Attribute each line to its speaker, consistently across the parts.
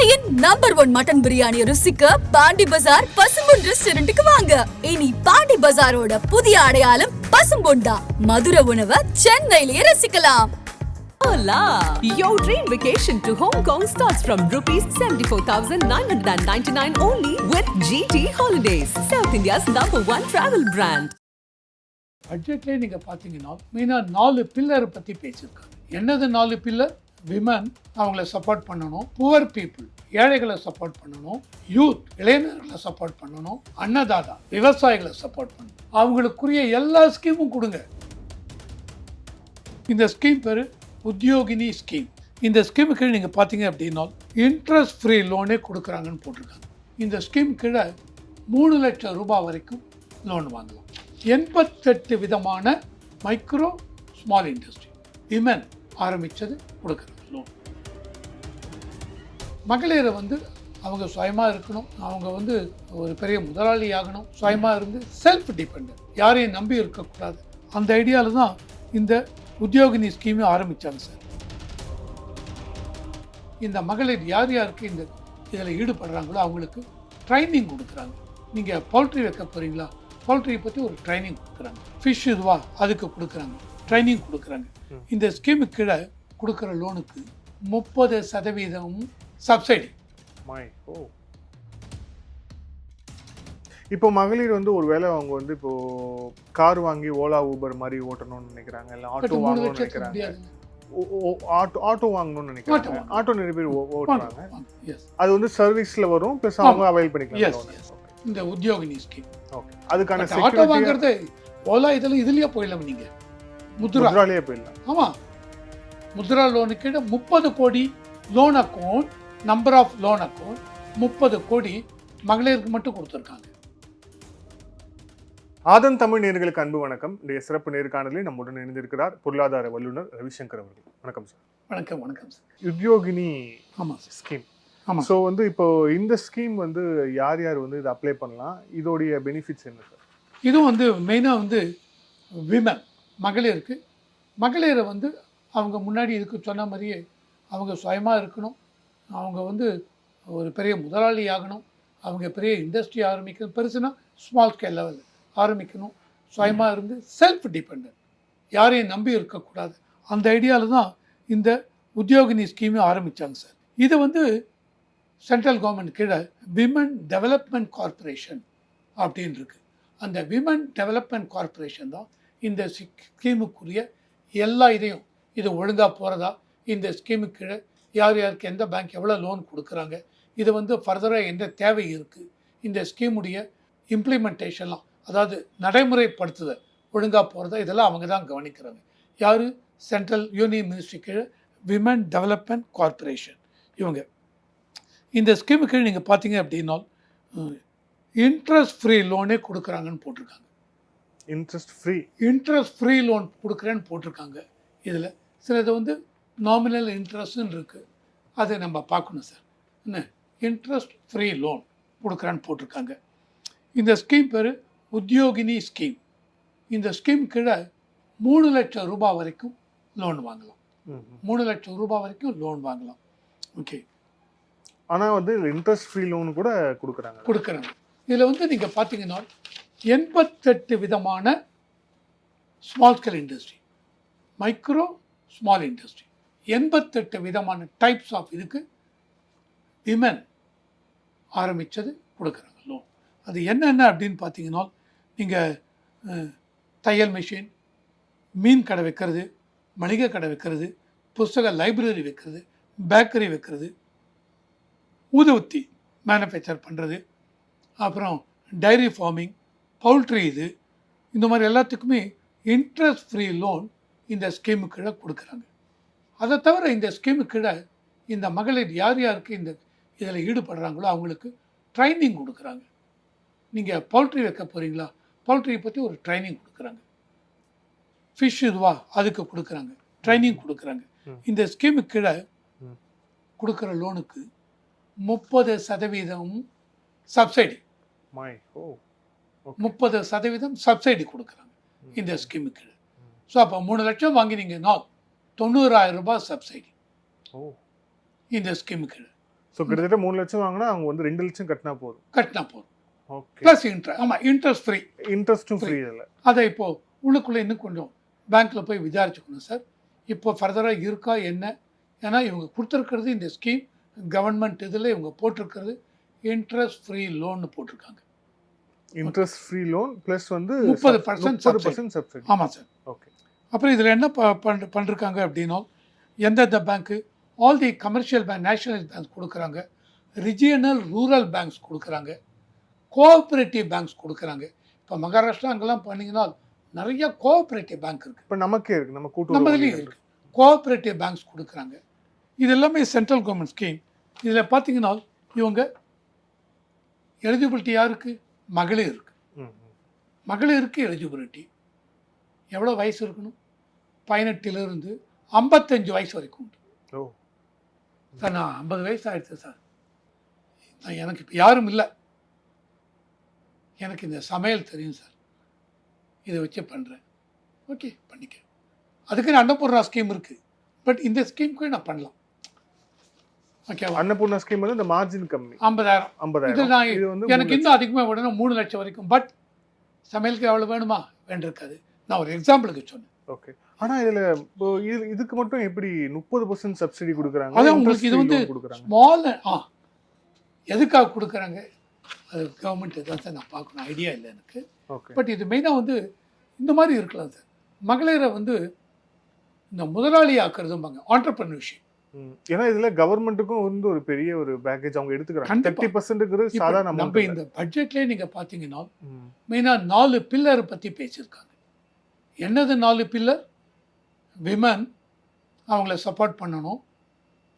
Speaker 1: சென்னையின் number one mutton biryani ருசிக்க பாண்டி பஜார் பசும்பொன் ரெஸ்டாரண்ட்டுக்கு வாங்க. இனி பாண்டி பஜாரோட புதிய அடையாளம் பசும்பொன் தான். மதுரை உணவை சென்னையிலேயே ரசிக்கலாம்.
Speaker 2: Hola! Your dream vacation to Hong Kong starts from rupees 74,999 only with GT Holidays, South India's number one travel brand.
Speaker 3: பட்ஜெட்லேயே நீங்கள் பார்த்தீங்கன்னா மெயினாக நாலு பில்லரை பற்றி பேசியிருக்காங்க. என்னது நாலு பில்லர் விமன் அவங்கள சப்போர்ட் பண்ணணும். புவர் பீப்புள் ஏழைகளை சப்போர்ட் பண்ணணும். யூத் இளைஞர்களை சப்போர்ட் பண்ணணும். அன்னதாதா விவசாயிகளை சப்போர்ட் பண்ணணும். அவங்களுக்குரிய எல்லா ஸ்கீமும் கொடுங்க. இந்த ஸ்கீம் பேர் உத்தியோகினி ஸ்கீம் இந்த ஸ்கீமுக்கு நீங்கள் பார்த்தீங்க அப்படின்னா இன்ட்ரெஸ்ட் ஃப்ரீ லோனே கொடுக்குறாங்கன்னு போட்டிருக்காங்க. இந்த ஸ்கீம் கீழே மூணு லட்சம் ரூபாய் வரைக்கும் லோன் வாங்கலாம். எண்பத்தெட்டு விதமான மைக்ரோ ஸ்மால் இண்டஸ்ட்ரி விமன் ஆரம்பித்தது கொடுக்குறது லோன் மகளிரை வந்து அவங்க சுயமாக இருக்கணும். அவங்க வந்து ஒரு பெரிய முதலாளி ஆகணும். சுயமாக இருந்து செல்ஃப் டிபெண்ட் யாரையும் நம்பி இருக்கக்கூடாது. அந்த ஐடியாவில் தான் இந்த உத்தியோகினி ஸ்கீமே ஆரம்பித்தாங்க சார். இந்த மகளிர் யார் யாருக்கு இந்த இதில் ஈடுபடுறாங்களோ அவங்களுக்கு ட்ரைனிங் கொடுக்குறாங்க. நீங்கள் பவுல்ட்ரி வைக்க போகிறீங்களா பவுல்ட்ரியை பற்றி ஒரு ட்ரைனிங் கொடுக்குறாங்க. ஃபிஷ் இதுவா? அதுக்கு கொடுக்குறாங்க. ட்ரைனிங் கொடுக்குறாங்க. இந்த ஸ்கீமுக்கு கீழே கொடுக்குற லோனுக்கு முப்பது சதவீதம் சப்சிடி
Speaker 4: மை ஓ. இப்போ மகளிர் வந்து ஒரு வேளை அவங்க வந்து இப்போ கார் வாங்கி ஓலா ஊபர் மாதிரி ஓட்டணும்னு நினைக்கிறாங்க. இல்லை ஆட்டோ வாங்கணும்னு நினைக்கிறாங்க. ஆட்டோ ஆட்டோ வாங்கணும்னு நினைக்கிறாங்க.
Speaker 3: ஆட்டோ
Speaker 4: நிறைய பேர் ஓட்டுறாங்க. அது வந்து சர்வீஸ்ல வரும் ப்ளஸ் அவங்க அவைல் பண்ணிக்கலாம்.
Speaker 3: இந்த உத்தியோகினி ஸ்கீம்
Speaker 4: ஓகே அதுக்கான
Speaker 3: ஆட்டோ வாங்குறது ஓலா இதில் இதுலயே போயிடலாம் நீங்க?
Speaker 4: முத்ராலேயே போயிடலாம்.
Speaker 3: ஆமா. முத்ரா லோனுக்கு முப்பது கோடி loan account number of loan account முப்பது கோடி மகளிருக்கு மட்டும் கொடுத்துருக்காங்க.
Speaker 4: ஆதன் தமிழ் நேர்களுக்கு அன்பு வணக்கம். இன்றைய சிறப்பு நேர்காணலில் நம்முடன் இணைந்திருக்கிறார் பொருளாதார வல்லுநர் ரவிசங்கர் அவர்கள். வணக்கம் சார்
Speaker 3: வணக்கம் வணக்கம் சார்
Speaker 4: உத்தியோகினி
Speaker 3: ஆமாம் சார்
Speaker 4: ஸ்கீம்
Speaker 3: ஆமாம்
Speaker 4: ஸோ வந்து இப்போ இந்த ஸ்கீம் வந்து யார் யார் வந்து இதை அப்ளை பண்ணலாம்? இதோடைய பெனிஃபிட்ஸ் என்ன சார்
Speaker 3: இதுவும் வந்து மெயினாக வந்து விமன் மகளிருக்கு. மகளிரை வந்து அவங்க முன்னாடி இதுக்கு சொன்ன மாதிரியே அவங்க சுயமாக இருக்கணும். அவங்க வந்து ஒரு பெரிய முதலாளி ஆகணும். அவங்க பெரிய இண்டஸ்ட்ரி ஆரம்பிக்கணும். பெருசுனா ஸ்மால் ஸ்கேல் லெவல் ஆரம்பிக்கணும். சுயமாக இருந்து செல்ஃப் டிபெண்ட் யாரையும் நம்பி இருக்கக்கூடாது. அந்த ஐடியாவில் தான் இந்த உத்தியோகினி ஸ்கீமே ஆரம்பித்தாங்க சார். இது வந்து சென்ட்ரல் கவர்மெண்ட் கீழே விமன் டெவலப்மெண்ட் கார்ப்பரேஷன் அப்படின்னு இருக்கு அந்த விமன் டெவலப்மெண்ட் கார்ப்பரேஷன் தான் இந்த ஸ்கீமுக்குரிய எல்லா இதையும் இது ஒழுங்காக போகிறதா இந்த ஸ்கீமுக்கு கீழே யார் யாருக்கு எந்த பேங்க் எவ்வளோ லோன் கொடுக்குறாங்க? இது வந்து ஃபர்தராக எந்த தேவை இருக்குது இந்த ஸ்கீமுடைய இம்ப்ளிமெண்டேஷன்லாம் அதாவது நடைமுறைப்படுத்துதல் ஒழுங்காக போகிறதா இதெல்லாம் அவங்க தான் கவனிக்கிறாங்க. யார்? சென்ட்ரல் யூனியன் மினிஸ்ட்ரி கீழே விமன் டெவலப்மெண்ட் கார்ப்பரேஷன் இவங்க. இந்த ஸ்கீமுக்கு நீங்கள் பார்த்தீங்க அப்படின்னா இன்ட்ரெஸ்ட் ஃப்ரீ லோனே கொடுக்குறாங்கன்னு போட்டிருக்காங்க.
Speaker 4: Interest free
Speaker 3: interest free loan கொடுக்குறேன்னு போட்டிருக்காங்க. இதில் சிலது வந்து நாமினல் இன்ட்ரெஸ்ட்னு இருக்குது அதை நம்ம பார்க்கணும் சார். என்ன? இன்ட்ரெஸ்ட் ஃப்ரீ லோன் கொடுக்குறேன்னு போட்டிருக்காங்க. இந்த ஸ்கீம் பேர் உத்தியோகினி ஸ்கீம் இந்த ஸ்கீம் கீழே மூணு லட்சம் ரூபாய் வரைக்கும் லோன் வாங்கலாம். மூணு லட்சம் ரூபாய் வரைக்கும் லோன் வாங்கலாம். ஓகே
Speaker 4: ஆனால் வந்து இன்ட்ரெஸ்ட் ஃப்ரீ லோன் கூட கொடுக்குறாங்க.
Speaker 3: கொடுக்குறாங்க. இதில் வந்து நீங்கள் பார்த்தீங்கன்னா எண்பத்தெட்டு விதமான small scale industry micro small industry எண்பத்தெட்டு விதமான டைப்ஸ் ஆஃப் இதுக்கு விமன் ஆரம்பித்தது கொடுக்குறாங்க லோன் அது என்னென்ன அப்படின்னு பார்த்தீங்கன்னா நீங்கள் தையல் மிஷின் மீன் கடை வைக்கிறது மளிகை கடை வைக்கிறது புஸ்தக லைப்ரரி வைக்கிறது பேக்கரி வைக்கிறது ஊதுவத்தி மேனுஃபேக்சர் பண்ணுறது அப்புறம் டைரி ஃபார்மிங் பவுல்ட்ரி இது இந்த மாதிரி எல்லாத்துக்குமே இன்ட்ரெஸ்ட் ஃப்ரீ லோன் இந்த ஸ்கீமு கீழே கொடுக்குறாங்க. அதை தவிர இந்த ஸ்கீமு கீழே இந்த மகளிர் யார் யாருக்கு இந்த இதில் ஈடுபடுறாங்களோ அவங்களுக்கு ட்ரைனிங் கொடுக்குறாங்க. நீங்கள் பவுல்ட்ரி வைக்க போகிறீங்களா பவுல்ட்ரியை பற்றி ஒரு ட்ரைனிங் கொடுக்குறாங்க. ஃபிஷ் இதுவா? அதுக்கு கொடுக்குறாங்க. ட்ரைனிங் கொடுக்குறாங்க. இந்த ஸ்கீமு கீழே. கொடுக்குற லோனுக்கு முப்பது சதவீதம் சப்சிடி
Speaker 4: மை ஓ
Speaker 3: முப்பது சதவீதம் சப்சிடி கொடுக்குறாங்க இந்த ஸ்கீமுக்கு ஸோ அப்போ மூணு லட்சம் வாங்கினீங்கன்னா தொண்ணூறாயிரம் ரூபாய் சப்சிடி
Speaker 4: ஓ.
Speaker 3: இந்த ஸ்கீமுக்கு
Speaker 4: ஸோ கிட்டத்தட்ட மூணு லட்சம் வாங்கினா அவங்க வந்து ரெண்டு லட்சம் கட்டினா போதும்.
Speaker 3: கட்டினா போதும். ப்ளஸ் இன்ட்ரெஸ்ட் ஆமாம் இன்ட்ரெஸ்ட் ஃப்ரீ
Speaker 4: இன்ட்ரெஸ்ட்டும் ஃப்ரீ இதில்
Speaker 3: அதை இப்போது உள்ளுக்குள்ளே இன்னும் கொஞ்சம் பேங்க்கில் போய் விசாரிச்சுக்கணும் சார் இப்போ ஃபர்தராக இருக்கா என்ன? ஏன்னா இவங்க கொடுத்துருக்கிறது இந்த ஸ்கீம் கவர்மெண்ட் இதில் இவங்க போட்டிருக்கிறது இன்ட்ரெஸ்ட் ஃப்ரீ லோன்னு போட்டிருக்காங்க.
Speaker 4: இன்ட்ரெஸ்ட் ஃப்ரீ லோன் ப்ளஸ் வந்து
Speaker 3: 30%
Speaker 4: முப்பது பர்சன்ட் சப்சிடி
Speaker 3: ஆமாம் சார்
Speaker 4: ஓகே
Speaker 3: அப்புறம் இதில் என்ன ப பண் பண்ணிருக்காங்க அப்படின்னா எந்தெந்த பேங்க்கு all the commercial bank nationalise banks கொடுக்குறாங்க ரிஜியனல் ரூரல் பேங்க்ஸ் கொடுக்குறாங்க கோஆப்ரேட்டிவ் பேங்க்ஸ் கொடுக்குறாங்க. இப்போ மகாராஷ்டிரா அங்கெல்லாம் பண்ணிங்கன்னா நிறைய கோஆப்ரேட்டிவ் பேங்க் இருக்குது
Speaker 4: இப்போ நமக்கே இருக்கு நம்ம கூட்டு
Speaker 3: நம்ம இதுலேயும் இருக்குது கோஆப்ரேட்டிவ் பேங்க்ஸ் கொடுக்குறாங்க. இது எல்லாமே சென்ட்ரல் கவர்மெண்ட் ஸ்கீம் இதில் பார்த்தீங்கன்னா இவங்க எலிஜிபிலிட்டி யாருக்கு? மகளிர் இருக்கு. மகளிருக்கு எலிஜிபிலிட்டி எவ்வளோ வயசு இருக்கணும்? பதினெட்டுலேருந்து ஐம்பத்தஞ்சு வயசு வரைக்கும் உண்டு. சார் நான் ஐம்பது வயசு ஆயிடுச்சு சார். நான் எனக்கு இப்போ யாரும் இல்லை. எனக்கு இந்த சமையல் தெரியும் சார். இதை வச்சு பண்ணுறேன் ஓகே பண்ணிக்க அதுக்கு அன்னபூர்ணா ஸ்கீம் இருக்குது பட் இந்த ஸ்கீமுக்கு நான் பண்ணலாம். ஓகேவா
Speaker 4: அன்னபூர்ணா ஸ்கீம் வந்து இந்த மார்ஜின் கம்மி.
Speaker 3: ஐம்பதாயிரம். இது
Speaker 4: ஐம்பதாயிரம்
Speaker 3: நான்
Speaker 4: இது வந்து
Speaker 3: எனக்கு இன்னும் அதிகமாக வேணும் மூணு லட்சம் வரைக்கும். பட் சமையலுக்கு எவ்வளோ வேணுமா? வேண்டியிருக்காது. நான் ஒரு எக்ஸாம்பிளுக்கு சொன்னேன்.
Speaker 4: ஓகே ஆனா இதுல இப்போ இது இதுக்கு மட்டும் எப்படி முப்பது பர்சன்ட் சப்சிடி கொடுக்குறாங்க?
Speaker 3: அதான் உங்களுக்கு இது வந்து ஸ்மால் ஆ. எதுக்காக கொடுக்குறாங்க? அது கவர்மெண்ட் தான் சார் நான் பார்க்கணும். ஐடியா இல்லை எனக்கு. பட் இது மெயினாக வந்து இந்த மாதிரி இருக்கலாம் சார். மகளிரை வந்து இந்த முதலாளி ஆக்குறதும்பாங்க ஆண்டர்பிரினர்ஷிப்
Speaker 4: ஏன்னா இதுல கவர்மெண்ட்டுக்கும் வந்து ஒரு பெரிய ஒரு பேக்கேஜ் அவங்க எடுத்துக்கிறாங்க. தேர்ட்டி பர்சன்ட்ங்கிறது சாதாரண
Speaker 3: நம்ம. இந்த பட்ஜெட்லேயே நீங்கள் பார்த்தீங்கன்னா
Speaker 4: ம்.
Speaker 3: மெயினாக நாலு பில்லரை பற்றி பேசியிருக்காங்க. என்னது நாலு பில்லர் விமன் அவங்கள சப்போர்ட் பண்ணணும்.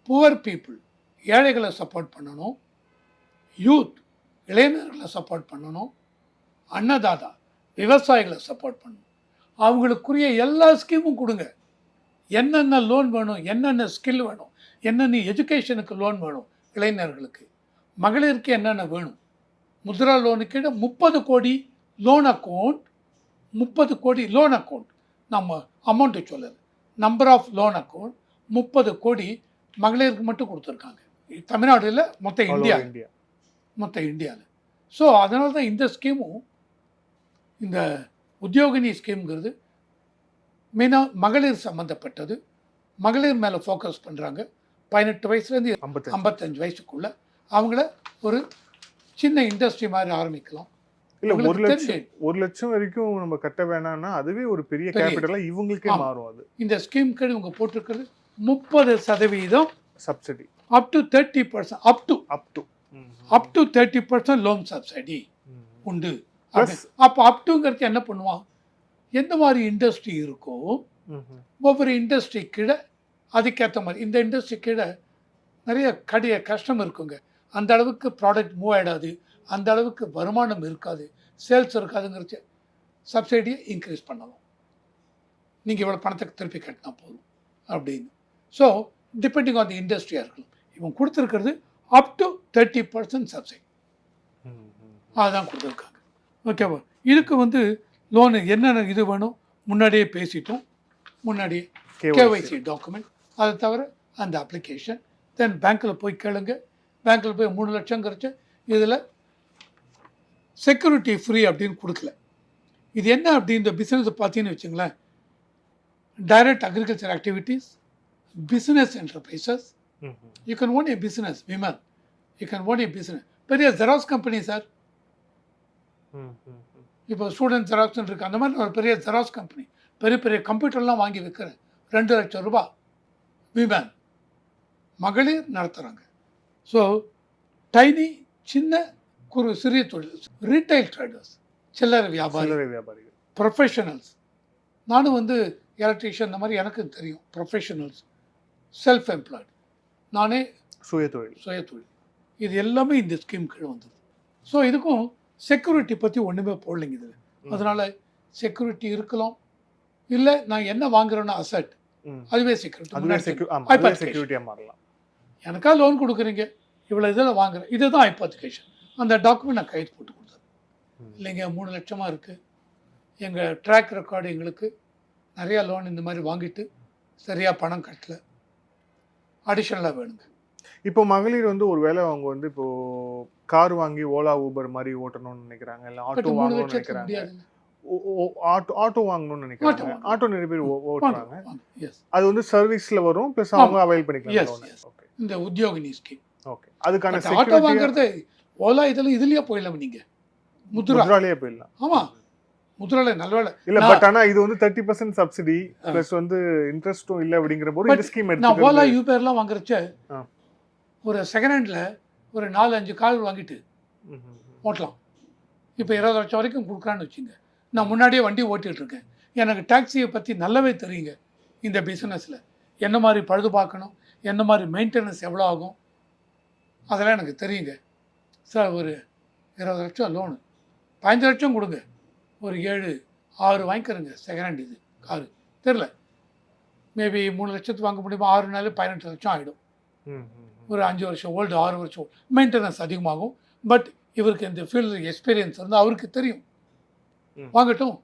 Speaker 3: புவர் பீப்புள் ஏழைகளை சப்போர்ட் பண்ணணும். யூத் இளைஞர்களை சப்போர்ட் பண்ணணும். அன்னதாதா விவசாயிகளை சப்போர்ட் பண்ணணும். அவங்களுக்குரிய எல்லா ஸ்கீமும் கொடுங்க. என்னென்ன லோன் வேணும் என்னென்ன ஸ்கில் வேணும் என்னென்ன எஜுகேஷனுக்கு லோன் வேணும் இளைஞர்களுக்கு. மகளிருக்கு என்னென்ன வேணும்? முத்ரா லோனுக்கு முப்பது கோடி லோன் அக்கௌண்ட் முப்பது கோடி லோன் அக்கௌண்ட் நம்ம அமௌண்ட்டு சொல்லலை. நம்பர் ஆஃப் லோன் அக்கௌண்ட் முப்பது கோடி மகளிருக்கு மட்டும் கொடுத்துருக்காங்க. தமிழ்நாடுல மொத்த இந்தியா.
Speaker 4: India.
Speaker 3: மொத்த இந்தியாவில் ஸோ அதனால தான் இந்த ஸ்கீமும் இந்த உத்தியோகினி ஸ்கீம்ங்கிறது மெயினாக மகளிர் சம்மந்தப்பட்டது மகளிர் மேலே ஃபோக்கஸ் பண்ணுறாங்க பதினெட்டு வயசுலேருந்து
Speaker 4: ஐம்பத்தஞ்சு.
Speaker 3: ஐம்பத்தஞ்சு வயசுக்குள்ள அவங்கள ஒரு சின்ன இண்டஸ்ட்ரி மாதிரி ஆரம்பிக்கலாம்.
Speaker 4: இல்ல ஒரு லட்சம் ஒரு லட்சம் வரைக்கும் நம்ம கட்ட வேணாம்னா அதுவே ஒரு பெரிய
Speaker 3: பெரிய.
Speaker 4: கேபிட்டலா இவங்களுக்கே. மாறும் அது.
Speaker 3: இந்த ஸ்கீம் கீழ் இவங்க போட்டிருக்கிறது முப்பது சதவீதம்
Speaker 4: subsidy
Speaker 3: up to thirty percent up to
Speaker 4: up to
Speaker 3: up to thirty percent loan subsidy உண்டு. அப்போ அப் டுங்கிறது என்ன பண்ணுவான்? எந்த மாதிரி இண்டஸ்ட்ரி இருக்கோ ஒவ்வொரு இண்டஸ்ட்ரி கீழே அதுக்கேற்ற மாதிரி இந்த இண்டஸ்ட்ரி கீழே நிறைய கடைய கஷ்டம் இருக்குங்க. அந்த அளவுக்கு ப்ராடக்ட் மூவ் ஆகிடாது அந்த அளவுக்கு வருமானம் இருக்காது. சேல்ஸ் இருக்காதுங்கிறச்சு சப்சிடியை இன்க்ரீஸ் பண்ணலாம் நீங்கள் இவ்வளோ பணத்துக்கு திருப்பி கட்டினா போதும் அப்படின்னு. ஸோ டிபெண்டிங் ஆன் தி இண்டஸ்ட்ரியாக இருக்கலாம். இவங்க கொடுத்துருக்கிறது up to thirty percent subsidy அதுதான் கொடுத்துருக்காங்க. ஓகேவா இதுக்கு வந்து லோனு என்னென்ன இது வேணும் முன்னாடியே பேசிட்டோம். முன்னாடியே கேஒய்சி டாக்குமெண்ட் அதை தவிர அந்த அப்ளிகேஷன் தென் பேங்க்கில் போய் கேளுங்க. பேங்க்கில் போய் மூணு லட்சம் கரைச்சு இதில் செக்யூரிட்டி ஃப்ரீ அப்படின்னு கொடுக்கல. இது என்ன அப்படி இந்த பிஸ்னஸ் பார்த்தீங்கன்னு வச்சுங்களேன். Direct agriculture activities business enterprises you can own a business women you can own a business பெரிய ஜெராக்ஸ் கம்பெனி சார் இப்போ ஸ்டூடெண்ட் ஜெராக்ஸ்னு இருக்குது அந்த மாதிரி ஒரு பெரிய ஜெராக்ஸ் கம்பெனி பெரிய பெரிய கம்ப்யூட்டர்லாம் வாங்கி விற்கிறேன் ரெண்டு லட்சம் ரூபாய் விமன் மகளிர் நடத்துகிறாங்க ஸோ டைனி சின்ன குறு சிறிய தொழில் ரீட்டைல் ட்ரேடர்ஸ் சில்லறை வியாபாரி
Speaker 4: வியாபாரிகள்.
Speaker 3: ப்ரொஃபஷனல்ஸ் நானும் வந்து எலக்ட்ரீஷியன் இந்த மாதிரி எனக்கு தெரியும். ப்ரொஃபஷனல்ஸ் செல்ஃப் எம்ப்ளாய்டு நானே
Speaker 4: சுய தொழில்
Speaker 3: சுயதொழில். இது எல்லாமே இந்த ஸ்கீம் கீழே வந்தது. ஸோ இதுக்கும் செக்யூரிட்டி பற்றி ஒன்றுமே போடலைங்க இதில். அதனால் செக்யூரிட்டி இருக்கலாம். இல்லை நான் என்ன வாங்குறேன்னா அசட். அதுவே செக்யூரிட்டி
Speaker 4: மாறலாம்.
Speaker 3: எனக்கா லோன் கொடுக்குறீங்க. இவ்வளோ இதில் வாங்குறேன். இதுதான் ஹைப்போத்திகேஷன் அந்த டாக்குமெண்ட் நான் கையெழுத்து போட்டு கொடுத்தேன். இல்லைங்க மூணு லட்சமாக இருக்குது எங்கள் ட்ராக் ரெக்கார்டு எங்களுக்கு நிறையா லோன் இந்த மாதிரி வாங்கிட்டு சரியாக பணம் கட்டல. அடிஷ்னலாக வேணுங்க.
Speaker 4: இப்போ மகளிர் வந்து ஒரு வேளை அவங்க வந்து இப்போ கார் வாங்கி ஓலா ஊபர் மாதிரி ஓட்டணும்னு நினைக்கிறாங்க. இல்ல ஆட்டோ வாங்கணும்னு நினைக்கிறாங்க. ஆட்டோ ஆட்டோ வாங்கணும்னு நினைக்கிறாங்க. ஆட்டோ நிறைய பேர் ஓட்டுறாங்க. அது வந்து சர்வீஸ்ல வரும் பிளஸ் அவங்க அவைல் பண்ணிக்கலாம்.
Speaker 3: இந்த உத்தியோகினி ஸ்கீம்
Speaker 4: ஓகே அதுக்கான
Speaker 3: ஆட்டோ வாங்குறது ஓலா இதில் இதுலயே போயிடலாம் நீங்க. முத்ரா.
Speaker 4: முத்ராலேயே போயிடலாம்.
Speaker 3: ஆமா. முத்ரால நல்லவேளை
Speaker 4: இல்ல பட் ஆனா இது வந்து தேர்ட்டி பர்சன்ட் சப்சிடி பிளஸ் வந்து இன்ட்ரெஸ்டும் இல்ல அப்படிங்கிற போது இந்த ஸ்கீம்
Speaker 3: நான் ஓலா யூபேர்லாம் வாங்குறச்ச. ஒரு செகண்ட் ஹேண்ட்ல ஒரு நாலு அஞ்சு கார் வாங்கிட்டு ஓட்டலாம். இப்போ இருபது லட்சம் வரைக்கும் கொடுக்குறான்னு வச்சுங்க. நான் முன்னாடியே வண்டி ஓட்டிகிட்டு இருக்கேன் எனக்கு டாக்ஸியை பற்றி நல்லாவே தெரியுங்க இந்த பிஸ்னஸில் என்ன மாதிரி பழுது பார்க்கணும்? என்ன மாதிரி மெயின்டெனன்ஸ் எவ்வளோ ஆகும்? அதெல்லாம் எனக்கு தெரியுங்க. சார் ஒரு இருபது லட்சம் லோனு பதினஞ்சு லட்சம் கொடுங்க. ஒரு ஏழு ஆறு வாங்கிக்கிறேங்க செகண்ட் ஹேண்ட் இது காரு. தெரில மேபி மூணு லட்சத்துக்கு வாங்க முடியுமா? ஆறு நாள் பதினெட்டு லட்சம் ஆகிடும் ஒரு அஞ்சு வருஷம் ஓல்டு ஆறு வருஷம் மெயின்டெனன்ஸ் அதிகமாகும். பட் இவருக்கு இந்த ஃபீல்டு எக்ஸ்பீரியன்ஸ் வந்து அவருக்கு தெரியும். வாங்கட்டும்.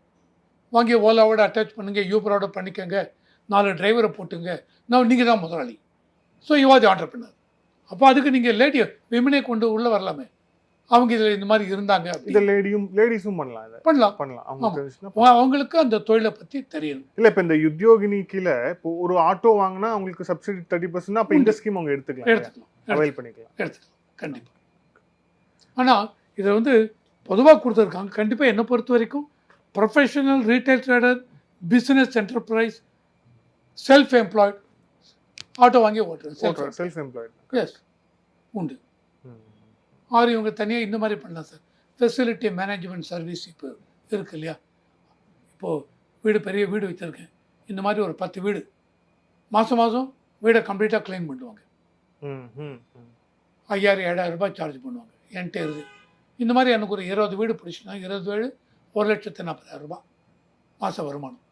Speaker 3: வாங்கி ஓலாவோட அட்டாச் பண்ணுங்க யூபரோட பண்ணிக்கோங்க. நாலு டிரைவரை போட்டுங்க. நான் நீங்கள் தான் முதலாளி. ஸோ யுவாதி ஆண்டர்பிரினர் அப்போ அதுக்கு நீங்கள் லேடி விமனே கொண்டு உள்ளே வரலாமே. அவங்க இதில் இந்த மாதிரி இருந்தாங்க
Speaker 4: இத லேடியும் லேடிஸும் பண்ணலாம் இதை.
Speaker 3: பண்ணலாம்.
Speaker 4: பண்ணலாம். அவங்க
Speaker 3: அவங்களுக்கு அந்த தொழிலை பற்றி தெரியணும்
Speaker 4: இல்ல இப்ப இந்த உத்தியோகினி கீழே இப்போ ஒரு ஆட்டோ வாங்கினா அவங்களுக்கு சப்சிடி தேர்ட்டி பர்சன்ட் அப்ப இந்த ஸ்கீம் அவங்க எடுத்துக்கலாம்.
Speaker 3: எடுத்துக்கலாம்.
Speaker 4: அவைல் பண்ணிக்கலாம்.
Speaker 3: எடுத்துக்கலாம். கண்டிப்பாக ஆனால் இதை வந்து பொதுவாக கொடுத்துருக்காங்க. கண்டிப்பாக என்னை பொறுத்த வரைக்கும் professional retail trader business enterprise self employed auto வாங்கி ஓட்டுறேன்
Speaker 4: செல்ஃப் எம்ப்ளாய்டு
Speaker 3: எஸ் உண்டு. ஆறு இவங்க தனியாக இந்த மாதிரி பண்ணலாம் சார். ஃபெசிலிட்டி மேனேஜ்மெண்ட் சர்வீஸ் இப்போ இருக்கு இல்லையா? இப்போது வீடு பெரிய வீடு வச்சுருக்கேன். இந்த மாதிரி ஒரு பத்து வீடு. மாதம் மாதம் வீடை கம்ப்ளீட்டாக க்ளீன் பண்ணுவாங்க. ஐயாயிரம் ஏழாயிரம் ரூபாய் சார்ஜ் பண்ணுவாங்க. என்கிட்ட இருக்கு. இந்த மாதிரி எனக்கு ஒரு இருபது வீடு பிடிச்சினா இருபது வீடு ஒரு லட்சத்து நாற்பதாயிரம் ரூபாய் மாத வருமானம்.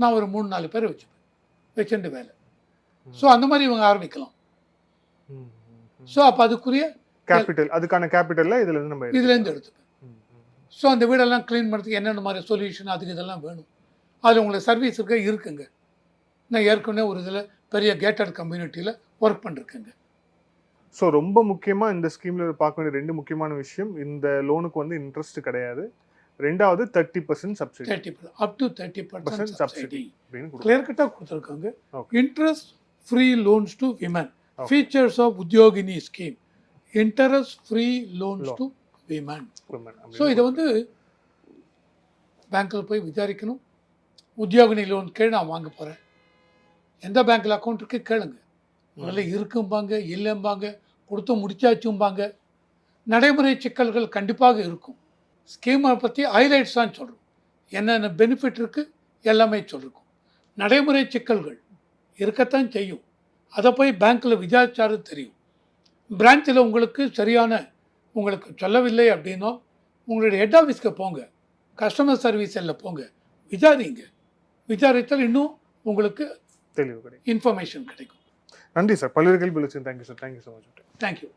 Speaker 3: நான் ஒரு மூணு நாலு பேர் வச்சுப்பேன். வச்சுட்டு வேலை. ஸோ அந்த மாதிரி இவங்க ஆரம்பிக்கலாம். ஸோ அப்போ அதுக்குரிய
Speaker 4: கேபிட்டல் அதுக்கான கேபிட்டல்ல இதுல இருந்து நம்ம.
Speaker 3: இதுலேருந்து எடுத்துப்பேன். ஸோ அந்த வீடெல்லாம் க்ளீன் பண்ணுறதுக்கு என்னென்ன மாதிரி சொல்யூஷன் அதுக்கு இதெல்லாம் வேணும் அதில் உங்களுக்கு சர்வீஸ் இருக்க இருக்குங்க நான் ஏற்கனவே ஒரு இதில் பெரிய கேட்டட் கம்யூனிட்டியில் ஒர்க் பண்ணிருக்கேங்க
Speaker 4: ஸோ ரொம்ப முக்கியமாக இந்த ஸ்கீமில் பார்க்க வேண்டிய ரெண்டு முக்கியமான விஷயம் இந்த லோனுக்கு வந்து இன்ட்ரெஸ்ட் கிடையாது ரெண்டாவது thirty percent subsidy
Speaker 3: thirty up to thirty percent. Subsidy clear கட்டாக கொடுத்துருக்காங்க. Interest free loans to women. Features of Udyogini scheme interest free loans. To women so இதை வந்து பேங்க்கில் போய் விசாரிக்கணும். உத்தியோகினி லோன் கேள் நான் வாங்க போகிறேன் எந்த பேங்க்கில் அக்கௌண்ட் இருக்கு கேளுங்க. முதல்ல இருக்கும்பாங்க இல்லைம்பாங்க கொடுத்து முடிச்சாச்சும்பாங்க. நடைமுறை சிக்கல்கள் கண்டிப்பாக இருக்கும். ஸ்கீமை பற்றி ஹைலைட்ஸ் தான் சொல்கிறோம் என்னென்ன பெனிஃபிட் இருக்குது எல்லாமே சொல்லிருக்கோம் நடைமுறை சிக்கல்கள் இருக்கத்தான் செய்யும். அதை போய் பேங்க்கில் விசாரிச்சாரு தெரியும். பிரான்ச்சில் உங்களுக்கு சரியான உங்களுக்கு சொல்லவில்லை அப்படின்னோ உங்களுடைய ஹெட் ஆஃபீஸ்க்கு போங்க. கஸ்டமர் சர்வீஸ் செல்லில் போங்க. விசாரிங்க. விசாரித்தால் இன்னும் உங்களுக்கு
Speaker 4: தெளிவு கிடைக்கும்.
Speaker 3: இன்ஃபர்மேஷன் கிடைக்கும்.
Speaker 4: நன்றி சார் பல்வேறு கேள்வி thank you sir thank you so much
Speaker 3: thank you